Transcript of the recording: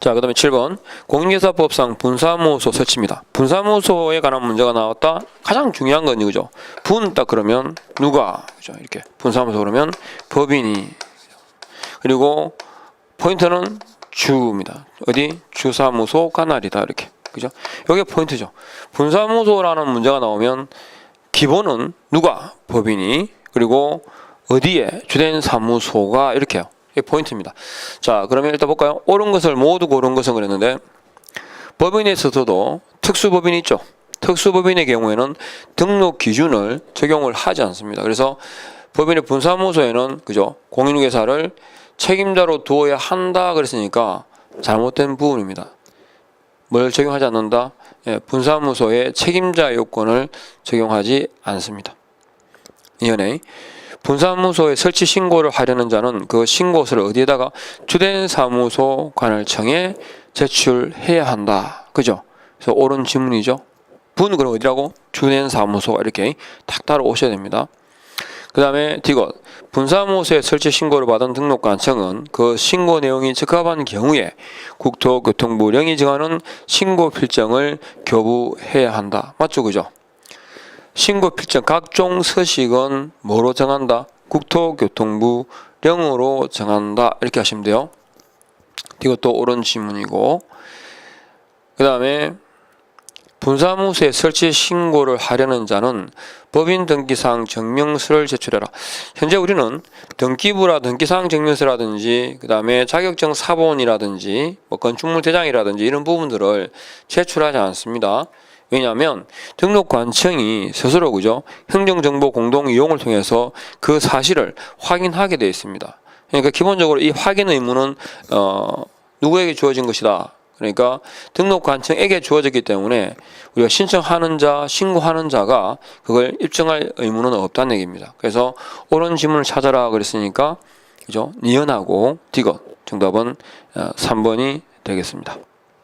자, 그 다음에 7번. 공인계사법상 분사무소 설치입니다. 분사무소에 관한 문제가 나왔다. 가장 중요한 건 이거죠. 분 딱 그러면 누가, 그죠? 이렇게. 분사무소 그러면 법인이. 그리고 포인트는 주입니다. 어디? 주사무소 관할이다. 이렇게. 그죠? 이게 포인트죠. 분사무소라는 문제가 나오면 기본은 누가? 법인이. 그리고 어디에? 주된 사무소가 이렇게요. 이게 포인트입니다. 자, 그러면 일단 볼까요? 옳은 것을 모두 고른 것은 그랬는데 법인에 있어서도 특수법인이 있죠. 특수법인의 경우에는 등록 기준을 적용을 하지 않습니다. 그래서 법인의 분사무소에는 그죠 공인중개사를 책임자로 두어야 한다 그랬으니까 잘못된 부분입니다. 뭘 적용하지 않는다? 예, 분사무소의 책임자 요건을 적용하지 않습니다. 이연에 분사무소에 설치 신고를 하려는 자는 그 신고서를 어디에다가 주된 사무소 관할청에 제출해야 한다. 그죠? 그래서 옳은 질문이죠. 분 그럼 어디라고? 주된 사무소 이렇게 탁 따라 오셔야 됩니다. 그 다음에 디귿 분사무소에 설치 신고를 받은 등록관청은 그 신고 내용이 적합한 경우에 국토교통부령이 정하는 신고 필정을 교부해야 한다. 맞죠, 그죠? 신고 필정 각종 서식은 뭐로 정한다? 국토교통부 령으로 정한다. 이렇게 하시면 돼요. 이것도 옳은 질문이고 그 다음에 분사무소에 설치 신고를 하려는 자는 법인 등기상 증명서를 제출해라. 현재 우리는 등기부라 등기상 증명서라든지 그 다음에 자격증 사본이라든지 뭐 건축물 대장이라든지 이런 부분들을 제출하지 않습니다. 왜냐하면 등록관청이 스스로 그죠 행정정보 공동 이용을 통해서 그 사실을 확인하게 되어 있습니다. 그러니까 기본적으로 이 확인 의무는 어, 누구에게 주어진 것이다. 그러니까 등록관청에게 주어졌기 때문에 우리가 신청하는 자, 신고하는 자가 그걸 입증할 의무는 없다는 얘기입니다. 그래서 옳은 지문을 찾아라 그랬으니까 그죠? 니은하고 디귿 정답은 어, 3번이 되겠습니다.